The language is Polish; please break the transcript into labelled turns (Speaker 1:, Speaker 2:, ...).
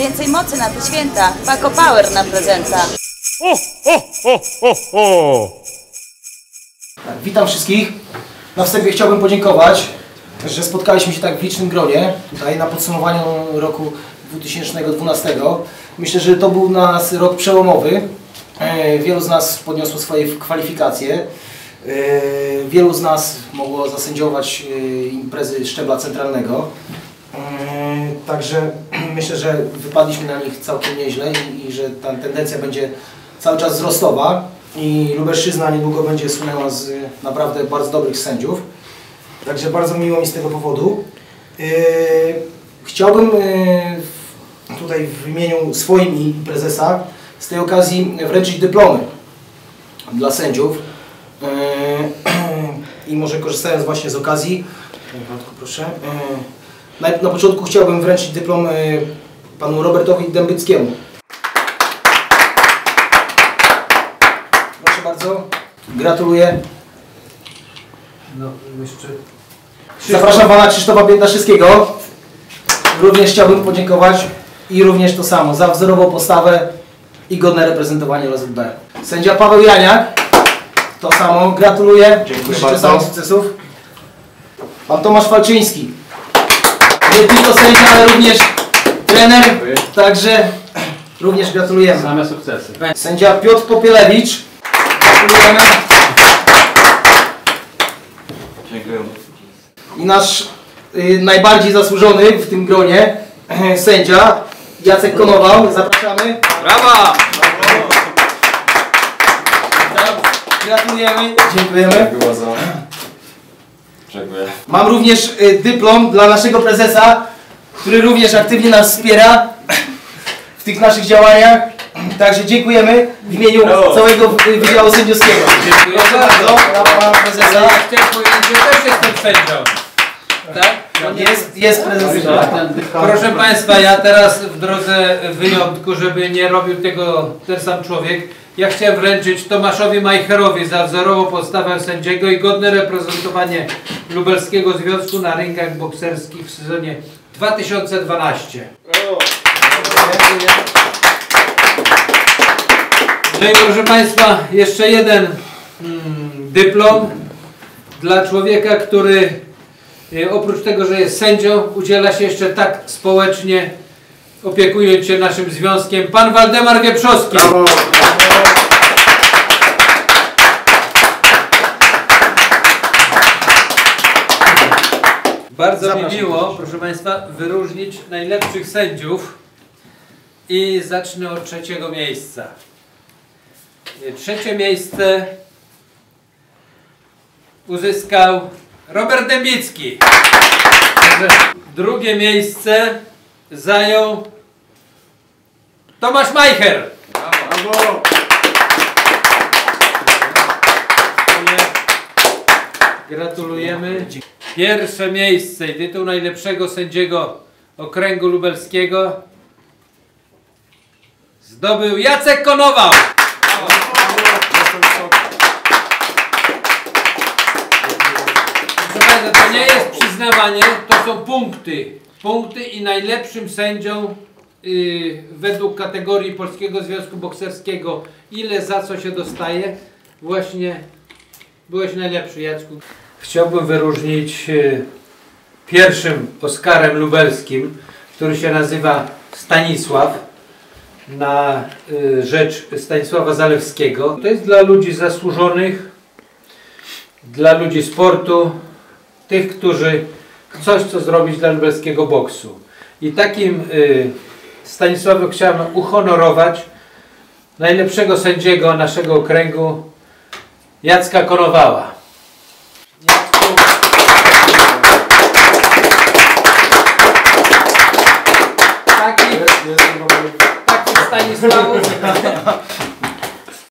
Speaker 1: Więcej mocy na te święta. Paco Power na prezenta.
Speaker 2: O, o, o, o, o.
Speaker 3: Witam wszystkich. Na wstępie chciałbym podziękować, że spotkaliśmy się tak w licznym gronie tutaj na podsumowaniu roku 2012. Myślę, że to był dla nas rok przełomowy. E, Wielu z nas podniosło swoje kwalifikacje. E, Wielu z nas mogło zasędziować e, imprezy szczebla centralnego. Także myślę, że wypadliśmy na nich całkiem nieźle i, i że ta tendencja będzie cały czas wzrostowa i Lubelszczyzna niedługo będzie słynęła z y, naprawdę bardzo dobrych sędziów. Także bardzo miło mi z tego powodu. Yy, chciałbym yy, tutaj w imieniu swoim i prezesa z tej okazji wręczyć dyplomy dla sędziów. Yy, I może korzystając właśnie z okazji, proszę. Na, na początku chciałbym wręczyć dyplom yy, panu Robertowi Dębyckiemu. Proszę bardzo. Gratuluję.
Speaker 4: No, jeszcze...
Speaker 3: Zapraszam pana Krzysztofa Biedaszewskiego. Również chciałbym podziękować i również to samo za wzorową postawę i godne reprezentowanie LZB. Sędzia Paweł Janiak. To samo. Gratuluję.
Speaker 5: Dziękuję
Speaker 3: Życzę
Speaker 5: bardzo.
Speaker 3: samych sukcesów. Pan Tomasz Falczyński. Nie tylko sędzia, ale również trener. Także również gratulujemy.
Speaker 4: Same sukcesy.
Speaker 3: Sędzia Piotr Popielewicz. Gratulujemy.
Speaker 5: Dziękuję.
Speaker 3: I nasz y, najbardziej zasłużony w tym gronie sędzia Jacek Konował. Zapraszamy.
Speaker 4: Brawa!
Speaker 3: Gratulujemy. Dziękujemy.
Speaker 5: Dziękuję bardzo. Dziękuję.
Speaker 3: Mam również y, dyplom dla naszego prezesa, który również aktywnie nas wspiera w tych naszych działaniach. Także dziękujemy w imieniu
Speaker 5: Brawo.
Speaker 3: całego y, Wydziału Sędziowskiego.
Speaker 4: Dziękuję
Speaker 3: Proszę bardzo pana prezesa.
Speaker 4: Chciałem powiedzieć, że też jestem sędzią. Tak?
Speaker 3: Jest, jest prezes.
Speaker 4: Proszę Państwa, ja teraz w drodze wyjątku, żeby nie robił tego ten sam człowiek, ja chciałem wręczyć Tomaszowi Majcherowi za wzorową postawę sędziego i godne reprezentowanie Lubelskiego Związku na ringach bokserskich w sezonie 2012. No i proszę Państwa, jeszcze jeden mm, dyplom dla człowieka, który e, oprócz tego, że jest sędzią, udziela się jeszcze tak społecznie, opiekując się naszym związkiem. Pan Waldemar Wieprzowski. Bardzo mi
Speaker 3: Zapraszam.
Speaker 4: miło, proszę Państwa, wyróżnić najlepszych sędziów i zacznę od trzeciego miejsca. Trzecie miejsce uzyskał Robert Dębicki. Drugie miejsce zajął Tomasz Majcher. Gratulujemy. Pierwsze miejsce i tytuł najlepszego sędziego okręgu lubelskiego zdobył Jacek Konował. Proszę to nie jest przyznawanie, to są punkty. Punkty i najlepszym sędzią y, według kategorii Polskiego Związku Bokserskiego, ile za co się dostaje, właśnie byłeś najlepszy, Jacku. Chciałbym wyróżnić y, pierwszym Oskarem Lubelskim, który się nazywa Stanisław na y, rzecz Stanisława Zalewskiego. To jest dla ludzi zasłużonych, dla ludzi sportu, tych, którzy coś zrobić dla lubelskiego boksu. I takim y, Stanisławem chciałem uhonorować najlepszego sędziego naszego okręgu, Jacka Konowała. Jacku, taki, taki Stanisławów